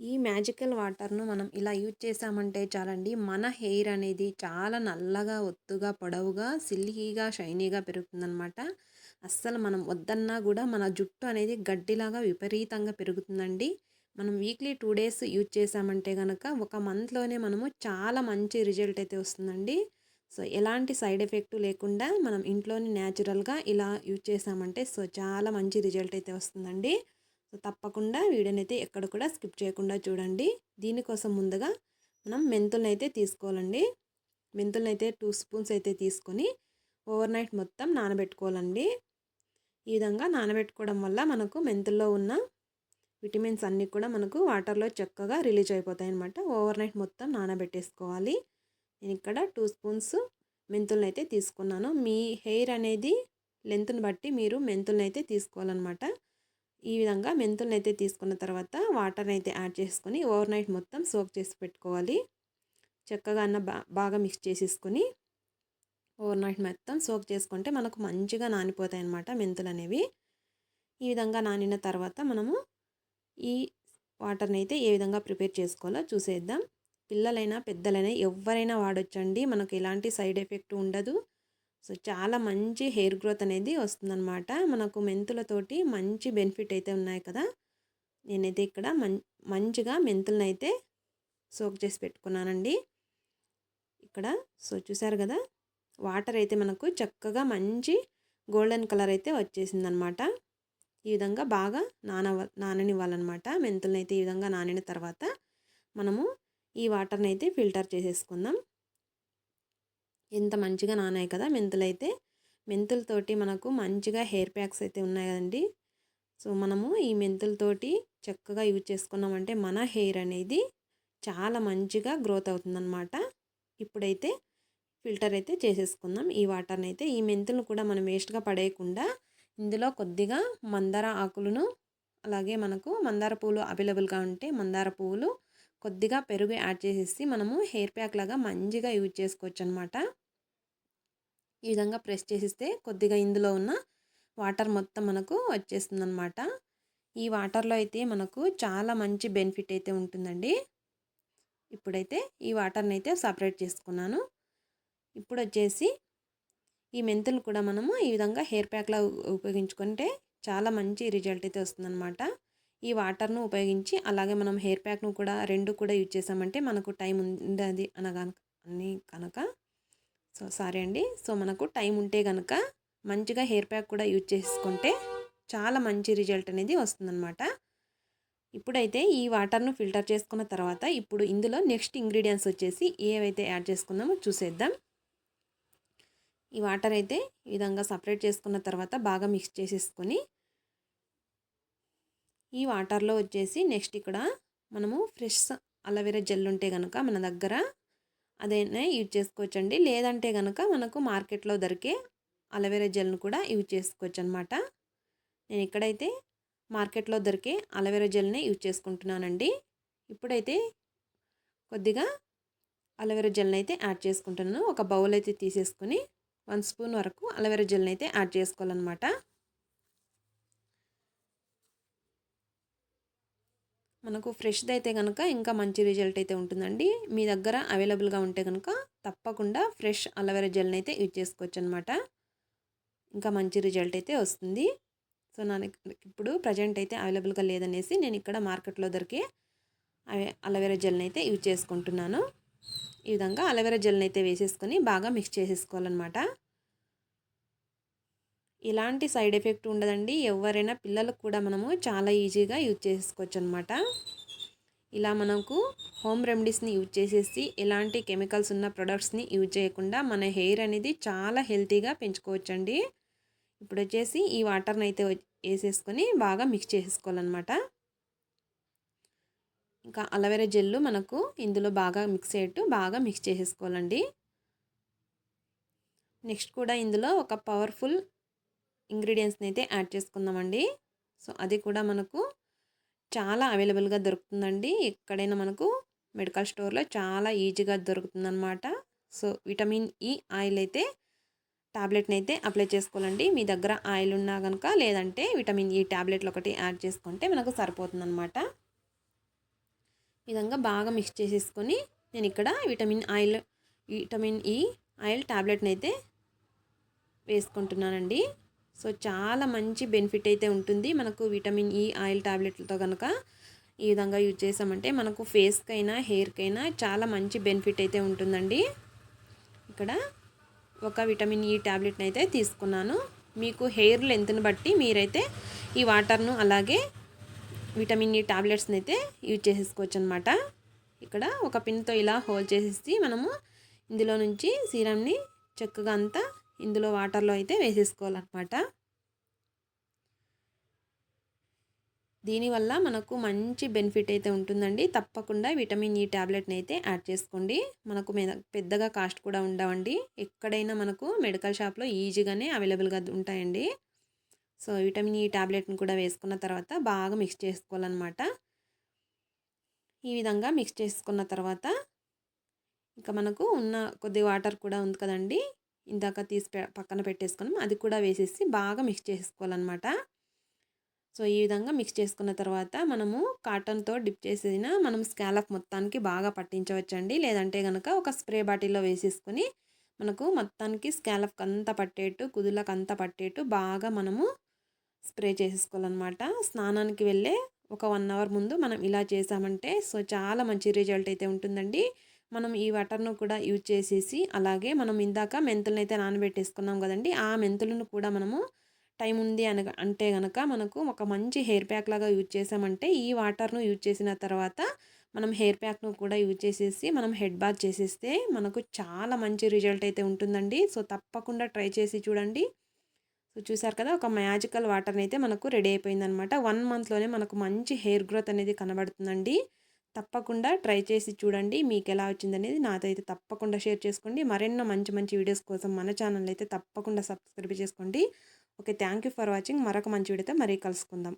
ఈ మ్యాజికల్ వాటర్‌ను మనం ఇలా యూజ్ చేశామంటే చాలండి. మన హెయిర్ అనేది చాలా నల్లగా, ఒత్తుగా, పొడవుగా, సిల్కీగా, షైనీగా పెరుగుతుందనమాట. అస్సలు మనం వద్దన్నా కూడా మన జుట్టు అనేది గడ్డిలాగా విపరీతంగా పెరుగుతుందండి. మనం వీక్లీ టూ డేస్ యూజ్ చేశామంటే కనుక ఒక మంత్‌లోనే మనము చాలా మంచి రిజల్ట్ అయితే వస్తుందండి. సో, ఎలాంటి సైడ్ ఎఫెక్ట్ లేకుండా మనం ఇంట్లోనే న్యాచురల్‌గా ఇలా యూజ్ చేశామంటే సో, చాలా మంచి రిజల్ట్ అయితే వస్తుందండి. సో, తప్పకుండా వీడియోనైతే ఎక్కడ కూడా స్కిప్ చేయకుండా చూడండి. దీనికోసం ముందుగా మనం మెంతులనైతే తీసుకోవాలండి. మెంతులనైతే టూ స్పూన్స్ అయితే తీసుకొని ఓవర్ నైట్ మొత్తం నానబెట్టుకోవాలండి. ఈ విధంగా నానబెట్టుకోవడం వల్ల మనకు మెంతుల్లో ఉన్న విటమిన్స్ అన్నీ కూడా మనకు వాటర్‌లో చక్కగా రిలీజ్ అయిపోతాయన్నమాట. ఓవర్ నైట్ మొత్తం నానబెట్టేసుకోవాలి. నేను ఇక్కడ టూ స్పూన్స్ మెంతులనైతే తీసుకున్నాను. మీ హెయిర్ అనేది లెంత్‌ని బట్టి మీరు మెంతులనైతే తీసుకోవాలన్నమాట. ఈ విధంగా మెంతులనైతే తీసుకున్న తర్వాత వాటర్‌నైతే యాడ్ చేసుకొని ఓవర్ నైట్ మొత్తం సోక్ చేసి పెట్టుకోవాలి. చక్కగా అన్న బా బాగా మిక్స్ చేసేసుకొని ఓవర్ నైట్ మొత్తం సోక్ చేసుకుంటే మనకు మంచిగా నానిపోతాయనమాట మెంతులు అనేవి ఈ విధంగా నానిన తర్వాత మనము ఈ వాటర్ని అయితే ఏ విధంగా ప్రిపేర్ చేసుకోవాలో చూసేద్దాం. పిల్లలైనా, పెద్దలైనా ఎవరైనా వాడొచ్చండి. మనకు ఎలాంటి సైడ్ ఎఫెక్ట్ ఉండదు. సో, చాలా మంచి హెయిర్ గ్రోత్ అనేది వస్తుందన్నమాట మనకు మెంతులతోటి మంచి బెనిఫిట్ అయితే ఉన్నాయి కదా! నేనైతే ఇక్కడ మం మంచిగా మెంతులనైతే సోక్ చేసి పెట్టుకున్నానండి. ఇక్కడ సో, చూసారు కదా వాటర్ అయితే మనకు చక్కగా మంచి గోల్డెన్ కలర్ అయితే వచ్చేసిందనమాట. ఈ విధంగా బాగా నానవ నాననివ్వాలనమాట. మెంతులనైతే ఈ విధంగా నానిన తర్వాత మనము ఈ వాటర్‌నైతే ఫిల్టర్ చేసేసుకుందాం. ఎంత మంచిగా నానాయి కదా మెంతులు అయితే మెంతులతోటి మనకు మంచిగా హెయిర్ ప్యాక్స్ అయితే ఉన్నాయి కదండీ. సో, మనము ఈ మెంతులతోటి చక్కగా యూజ్ చేసుకున్నామంటే మన హెయిర్ అనేది చాలా మంచిగా గ్రోత్ అవుతుందన్నమాట. ఇప్పుడైతే ఫిల్టర్ అయితే చేసేసుకుందాం. ఈ వాటర్ని అయితే ఈ మెంతులను కూడా మనం వేస్ట్‌గా పడేయకుండా ఇందులో కొద్దిగా మందార ఆకులను, అలాగే మనకు మందార పువ్వులు అవైలబుల్‌గా ఉంటే మందార పువ్వులు, కొద్దిగా పెరుగు యాడ్ చేసేసి మనము హెయిర్ ప్యాక్ లాగా మంచిగా యూజ్ చేసుకోవచ్చు అనమాట ఈ విధంగా ప్రెస్ చేసిస్తే కొద్దిగా ఇందులో ఉన్న వాటర్ మొత్తం మనకు వచ్చేస్తుంది అనమాట ఈ వాటర్‌లో అయితే మనకు చాలా మంచి బెనిఫిట్ అయితే ఉంటుందండి. ఇప్పుడైతే ఈ వాటర్ని అయితే సపరేట్ చేసుకున్నాను. ఇప్పుడు వచ్చేసి ఈ మెంతులు కూడా మనము ఈ విధంగా హెయిర్ ప్యాక్‌లా ఉపయోగించుకుంటే చాలా మంచి రిజల్ట్ అయితే వస్తుందనమాట. ఈ వాటర్‌ను ఉపయోగించి అలాగే మనం హెయిర్ ప్యాక్‌ను కూడా రెండు కూడా యూజ్ చేసామంటే మనకు టైం ఉండది అనగా అని కనుక సో, సారీ అండి. సో, మనకు టైం ఉంటే కనుక మంచిగా హెయిర్ ప్యాక్ కూడా యూజ్ చేసుకుంటే చాలా మంచి రిజల్ట్ అనేది వస్తుందన్నమాట ఇప్పుడైతే ఈ వాటర్‌ను ఫిల్టర్ చేసుకున్న తర్వాత ఇప్పుడు ఇందులో నెక్స్ట్ ఇంగ్రీడియంట్స్ వచ్చేసి ఏవైతే యాడ్ చేసుకుందామో చూసేద్దాం. ఈ వాటర్ అయితే ఈ విధంగా సపరేట్ చేసుకున్న తర్వాత బాగా మిక్స్ చేసేసుకొని ఈ వాటర్‌లో వచ్చేసి నెక్స్ట్ ఇక్కడ మనము ఫ్రెష్ అలోవెరా జెల్ ఉంటే కనుక మన దగ్గర అదైనా యూజ్ చేసుకోవచ్చండి. లేదంటే కనుక మనకు మార్కెట్‌లో దొరికే అలోవెరా జెల్‌ను కూడా యూజ్ చేసుకోవచ్చు అనమాట నేను ఇక్కడైతే మార్కెట్‌లో దొరికే అలోవెరా జెల్‌నే యూజ్ చేసుకుంటున్నానండి. ఇప్పుడైతే కొద్దిగా అలోవెరా అయితే యాడ్ చేసుకుంటున్నాను. ఒక బౌల్ అయితే తీసేసుకొని వన్ స్పూన్ వరకు అలోవెరా అయితే యాడ్ చేసుకోవాలనమాట. మనకు ఫ్రెష్ది అయితే కనుక ఇంకా మంచి రిజల్ట్ అయితే ఉంటుందండి. మీ దగ్గర అవైలబుల్‌గా ఉంటే కనుక తప్పకుండా ఫ్రెష్ అలోవెరా అయితే యూజ్ చేసుకోవచ్చు అనమాట ఇంకా మంచి రిజల్ట్ అయితే వస్తుంది. సో, నా ఇప్పుడు ప్రెజెంట్ అయితే అవైలబుల్‌గా లేదనేసి నేను ఇక్కడ మార్కెట్‌లో దొరికే అవే అలోవెరా అయితే యూజ్ చేసుకుంటున్నాను. ఈ విధంగా అలోవెరా అయితే వేసేసుకొని బాగా మిక్స్ చేసేసుకోవాలన్నమాట ఇలాంటి సైడ్ ఎఫెక్ట్ ఉండదండి. ఎవరైనా పిల్లలకు కూడా మనము చాలా ఈజీగా యూజ్ చేసుకోవచ్చు అనమాట ఇలా మనకు హోమ్ రెమెడీస్‌ని యూజ్ చేసేసి ఎలాంటి కెమికల్స్ ఉన్న ప్రొడక్ట్స్‌ని యూజ్ చేయకుండా మన హెయిర్ అనేది చాలా హెల్తీగా పెంచుకోవచ్చండి. ఇప్పుడు వచ్చేసి ఈ వాటర్ని అయితే వేసేసుకొని బాగా మిక్స్ చేసేసుకోవాలన్నమాట ఇంకా అలోవెరా జెల్లు మనకు ఇందులో బాగా మిక్స్ అయ్యేట్టు బాగా మిక్స్ చేసేసుకోవాలండి. నెక్స్ట్ కూడా ఇందులో ఒక పవర్‌ఫుల్ ఇంగ్రీడియంట్స్ని అయితే యాడ్ చేసుకుందామండి. సో, అది కూడా మనకు చాలా అవైలబుల్‌గా దొరుకుతుందండి. ఎక్కడైనా మనకు మెడికల్ స్టోర్‌లో చాలా ఈజీగా దొరుకుతుందనమాట. సో, విటమిన్ ఈ ఆయిల్ అయితే టాబ్లెట్‌ని అయితే అప్లై చేసుకోవాలండి. మీ దగ్గర ఆయిల్ ఉన్నా కనుక లేదంటే విటమిన్ ఈ ట్యాబ్లెట్లు ఒకటి యాడ్ చేసుకుంటే మనకు సరిపోతుందనమాట. విధంగా బాగా మిక్స్ చేసేసుకొని నేను ఇక్కడ vitamin oil vitamin E oil ట్యాబ్లెట్ని అయితే వేసుకుంటున్నానండి సో చాలా మంచి బెనిఫిట్ అయితే ఉంటుంది. మనకు విటమిన్ ఈ ఆయిల్ ట్యాబ్లెట్లతో కనుక ఈ విధంగా యూజ్ చేసామంటే మనకు ఫేస్కైనా హెయిర్కైనా చాలా మంచి బెనిఫిట్ అయితే ఉంటుందండి. ఇక్కడ ఒక విటమిన్ e ఈ ట్యాబ్లెట్ని అయితే తీసుకున్నాను. మీకు హెయిర్ లెంత్ని బట్టి మీరైతే ఈ వాటర్ను అలాగే విటమిన్ e ఈ ట్యాబ్లెట్స్ని అయితే యూజ్ చేసేసుకోవచ్చు అనమాట ఇక్కడ ఒక పిన్తో ఇలా హోల్డ్ చేసేసి మనము ఇందులో నుంచి సీరమ్ని చక్కగా అంతా ఇందులో వాటర్లో అయితే వేసేసుకోవాలన్నమాట. దీనివల్ల మనకు మంచి బెనిఫిట్ అయితే ఉంటుందండి. తప్పకుండా విటమిన్ ఈ ట్యాబ్లెట్ని అయితే యాడ్ చేసుకోండి. మనకు పెద్దగా కాస్ట్ కూడా ఉండవండి. ఎక్కడైనా మనకు మెడికల్ షాప్లో ఈజీగానే అవైలబుల్గా ఉంటాయండి. సో విటమిన్ ఈ ట్యాబ్లెట్ని కూడా వేసుకున్న తర్వాత బాగా మిక్స్ చేసుకోవాలన్నమాట. ఈ విధంగా మిక్స్ చేసుకున్న తర్వాత ఇంకా మనకు ఉన్న కొద్ది వాటర్ కూడా ఉంది కదండి. ఇందాక తీసి పక్కన పెట్టేసుకున్నాం. అది కూడా వేసేసి బాగా మిక్స్ చేసుకోవాలన్నమాట. సో ఈ విధంగా మిక్స్ చేసుకున్న తర్వాత మనము కాటన్తో డిప్ చేసిన మనం స్కాలప్ మొత్తానికి బాగా పట్టించవచ్చండి. లేదంటే కనుక ఒక స్ప్రే బాటిల్లో వేసేసుకొని మనకు మొత్తానికి స్కాలప్కి అంతా పట్టేట్టు కుదులకు అంతా పట్టేట్టు బాగా మనము స్ప్రే చేసేసుకోవాలన్నమాట. స్నానానికి వెళ్ళే ఒక వన్ అవర్ ముందు మనం ఇలా చేసామంటే సో చాలా మంచి రిజల్ట్ అయితే ఉంటుందండి. మనం ఈ వాటర్ను కూడా యూజ్ చేసేసి అలాగే మనం ఇందాక మెంతులను అయితే నానబెట్టేసుకున్నాం కదండి ఆ మెంతులను కూడా మనము టైం ఉంది అన అంటే కనుక మనకు ఒక మంచి హెయిర్ ప్యాక్ లాగా యూజ్ చేసామంటే ఈ వాటర్ను యూజ్ చేసిన తర్వాత మనం హెయిర్ ప్యాక్ను కూడా యూజ్ చేసేసి మనం హెడ్ బాత్ చేసేస్తే మనకు చాలా మంచి రిజల్ట్ అయితే ఉంటుందండి. సో తప్పకుండా ట్రై చేసి చూడండి. సో చూసారు కదా ఒక మ్యాజికల్ వాటర్ అయితే మనకు రెడీ అయిపోయిందనమాట. వన్ మంత్లోనే మనకు మంచి హెయిర్ గ్రోత్ అనేది కనబడుతుందండి. తప్పకుండా ట్రై చేసి చూడండి. మీకు ఎలా వచ్చిందనేది నాతో అయితే తప్పకుండా షేర్ చేసుకోండి. మరెన్నో మంచి మంచి వీడియోస్ కోసం మన ఛానల్ అయితే తప్పకుండా సబ్స్క్రైబ్ చేసుకోండి. Okay thank you for watching. మరొక మంచి వీడియోతో మరీ కలుసుకుందాం.